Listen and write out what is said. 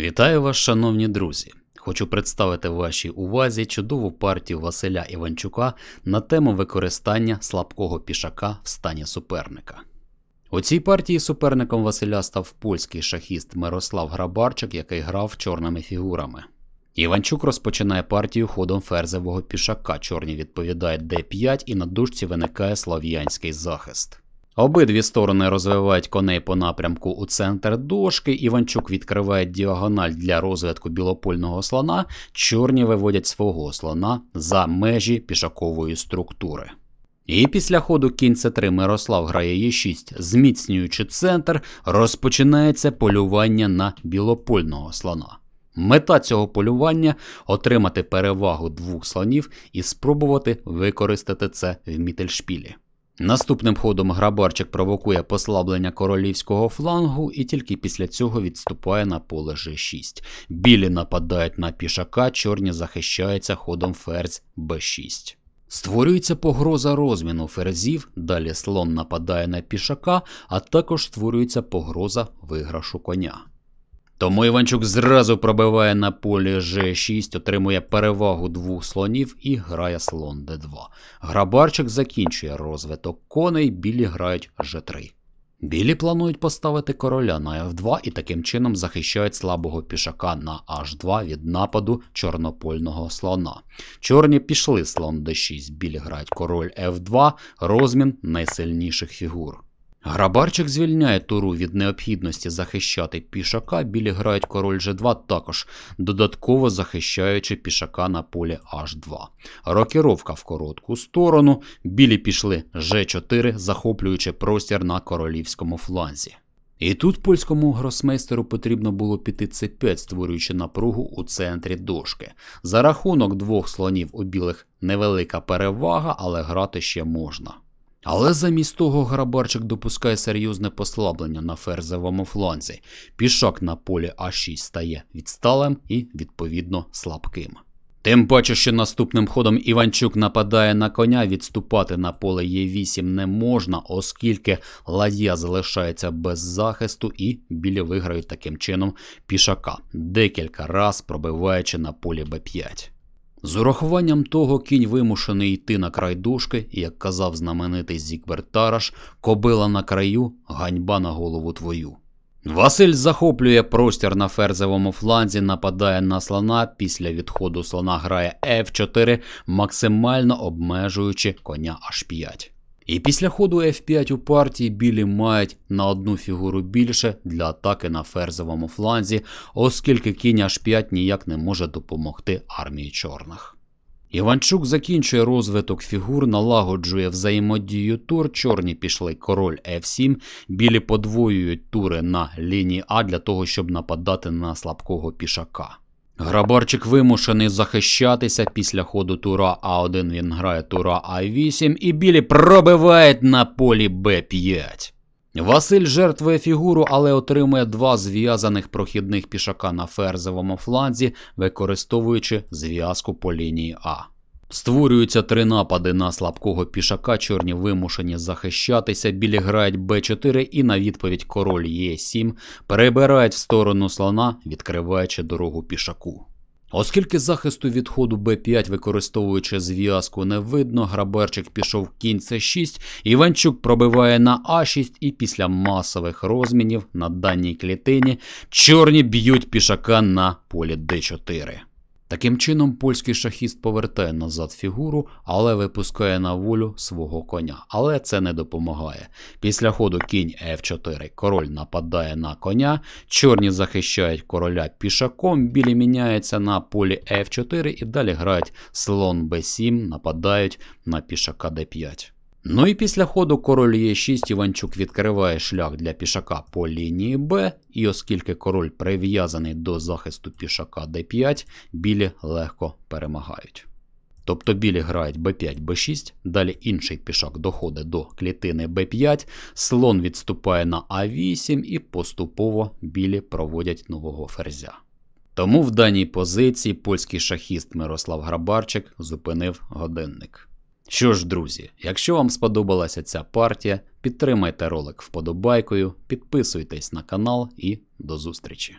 Вітаю вас, шановні друзі! Хочу представити вашій увазі чудову партію Василя Іванчука на тему використання слабкого пішака в стані суперника. У цій партії суперником Василя став польський шахіст Мирослав Грабарчик, який грав чорними фігурами. Іванчук розпочинає партію ходом ферзевого пішака. Чорні відповідають d5 і на дужці виникає слов'янський захист. Обидві сторони розвивають коней по напрямку у центр дошки. Іванчук відкриває діагональ для розвитку білопольного слона. Чорні виводять свого слона за межі пішакової структури. І після ходу кінь С3 Мирослав грає Е6, зміцнюючи центр, розпочинається полювання на білопольного слона. Мета цього полювання отримати перевагу двох слонів і спробувати використати це в мітельшпілі. Наступним ходом грабарчик провокує послаблення королівського флангу і тільки після цього відступає на поле G6. Білі нападають на пішака, чорні захищаються ходом ферзь b6. Створюється погроза розміну ферзів, далі слон нападає на пішака, а також створюється погроза виграшу коня. Тому Іванчук зразу пробиває на полі G6, отримує перевагу двох слонів і грає слон d2. Грабарчик закінчує розвиток коней, білі грають G3. Білі планують поставити короля на F2 і таким чином захищають слабого пішака на H2 від нападу чорнопольного слона. Чорні пішли слон d6, білі грають король F2, розмін найсильніших фігур. Грабарчик звільняє туру від необхідності захищати пішака, білі грають король G2 також, додатково захищаючи пішака на полі H2. Рокіровка в коротку сторону, білі пішли G4, захоплюючи простір на королівському фланзі. І тут польському гросмейстеру потрібно було піти c5, створюючи напругу у центрі дошки. За рахунок двох слонів у білих невелика перевага, але грати ще можна. Але замість того Грабарчик допускає серйозне послаблення на ферзевому фланзі. Пішак на полі А6 стає відсталим і, відповідно, слабким. Тим паче, що наступним ходом Іванчук нападає на коня, відступати на поле Е8 не можна, оскільки ладья залишається без захисту і білі виграють таким чином пішака, декілька раз пробиваючи на полі Б5. З урахуванням того кінь вимушений йти на край дошки, як казав знаменитий Зікберт Тараш, кобила на краю, ганьба на голову твою. Василь захоплює простір на ферзевому фланзі, нападає на слона. Після відходу слона грає F4, максимально обмежуючи коня H5. І після ходу F5 у партії білі мають на одну фігуру більше для атаки на ферзовому фланзі, оскільки кінь H5 ніяк не може допомогти армії чорних. Іванчук закінчує розвиток фігур, налагоджує взаємодію тур. Чорні пішли король F7, білі подвоюють тури на лінії А для того, щоб нападати на слабкого пішака. Грабарчик вимушений захищатися після ходу тура А1 він грає тура А8 і білі пробивають на полі Б5. Василь жертвує фігуру, але отримує два зв'язаних прохідних пішака на ферзовому фланзі, використовуючи зв'язку по лінії А. Створюються три напади на слабкого пішака, чорні вимушені захищатися, білі грають Б4 і на відповідь король Е7 перебирають в сторону слона, відкриваючи дорогу пішаку. Оскільки захисту від ходу Б5, використовуючи зв'язку, не видно, граберчик пішов кінь С6, Іванчук пробиває на А6 і після масових розмінів на даній клітині чорні б'ють пішака на полі Д4. Таким чином, польський шахіст повертає назад фігуру, але випускає на волю свого коня. Але це не допомагає. Після ходу кінь F4 король нападає на коня, чорні захищають короля пішаком, білі міняються на полі F4 і далі грають слон B7, нападають на пішака D5. Ну і після ходу король Е6 Іванчук відкриває шлях для пішака по лінії Б, і оскільки король прив'язаний до захисту пішака d5, білі легко перемагають. Тобто білі грають b5, b6, далі інший пішак доходить до клітини b5, слон відступає на а8 і поступово білі проводять нового ферзя. Тому в даній позиції польський шахіст Мирослав Грабарчик зупинив годинник. Що ж, друзі, якщо вам сподобалася ця партія, підтримайте ролик вподобайкою, підписуйтесь на канал і до зустрічі.